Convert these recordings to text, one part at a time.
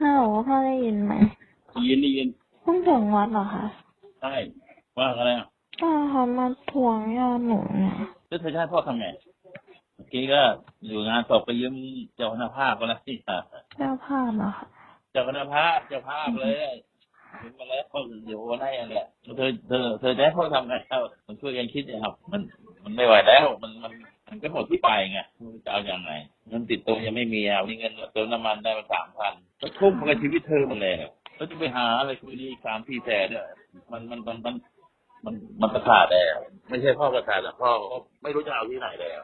ฮัลโหลพ่อได้ยินไหมยินดียินเพิ่งถึงวัดเหรอคะใช่ว่าอะไรอะป้าเขามาทวงยอดหนูเนี่ยแล้วเธอจะให้พ่อทำไงเมื่อกี้ก็อยู่งานศพไปยืมเจ้าคณะภาพก็แล้วที่เจ้าภาพเหรอคะเจ้าคณะภาพเจ้าภาพเลยยืมมาแล้วพ่อเดี๋ยววันให้อะไรเธอเธอเธอจะให้พ่อทำไงเอามันช่วยกันคิดนะครับมันมันไม่ไหวแล้ว มันมันมัน ก็หมดที่ไปไงจะเอาอย่างไงเงินติดตัวยังไม่มีเอะมีเงินเติมน้ำมันได้มาสามพันก็ทุ่มกับชีวิตเธอหมดเลยแล้วจะไปหาอะไรคุยดีสามสี่แสนเนี่ยมันมันมันมันมันมันประสาทแล้วไม่ใช่พ่อประสาทแต่พ่อก็ไม่รู้จะเอาที่ไหนแล้ว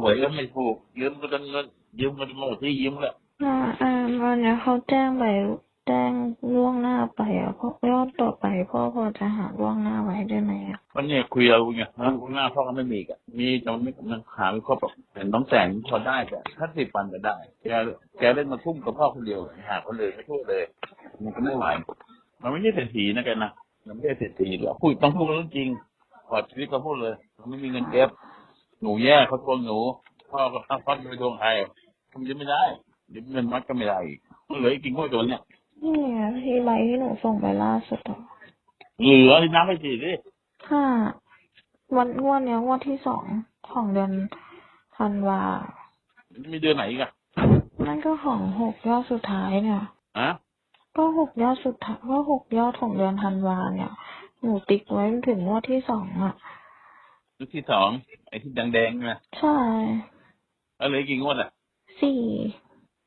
หวยก็ไม่ถูกยืมก็จนเงินยืมกันหมดที่ยืมแล้วอ่าอ่าวันเนี้ยเขาแจ้งไป แจ้งล่วงหน้าไปอะเพราะยอดต่อไปพ่อพอจะหาล่วงหน้าไว้ได้ไหมอะวันนี้คุยเราไงฮะหน้าพ่อก็ไม่มีกันมีแต่มันไม่มันหาไม่ครบหรอกเห็นน้องแสงพอได้แต่ถ้าสิบวันก็ได้แกแกเล่นมาทุ่มกับพ่อคนเดียวหาคนอื่นไม่ช่วเลย มันก็ไม่ไหวมันไม่ใช่เศรษฐีนะแกนะมันไม่ใช่เศรษฐีหรอกพูดต้องพูดเรื่องจริงขอชีวิตเขาพูดเลยมันไม่มีเงินเก็บหนูแย่เขาทวงหนูพ่อก็พ่อจะไปทวงใครทำยังไม่ได้เดี๋ยวเงินมัดก็ไม่ได้เหลืออีกกี่งวดตัวเนี้ย นี่ไงที่ใบที่หนูส่งไปล่าสุดอะเหลือที่น้ำไม่ฉีดดิห้าวันงวดเนี้ยงวดที่สองของเดือนธันวา มีเดือนไหนอีกอะนั่นก็ของหกยอดสุดท้ายเนี่ยฮะก็หกยอดสุดท้ายก็หกยอดของเดือนธันวาเนี่ย หนูติ๊กไว้ถึงงวดที่สองอะลูกที่สองไอ้ที่แดงๆนะใช่แล้วเหลืออีกกี่งวดอะสี่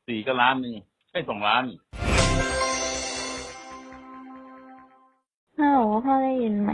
สี่ก็ล้านหนึ่งไอ้สองล้าน พ่อได้ยินไหม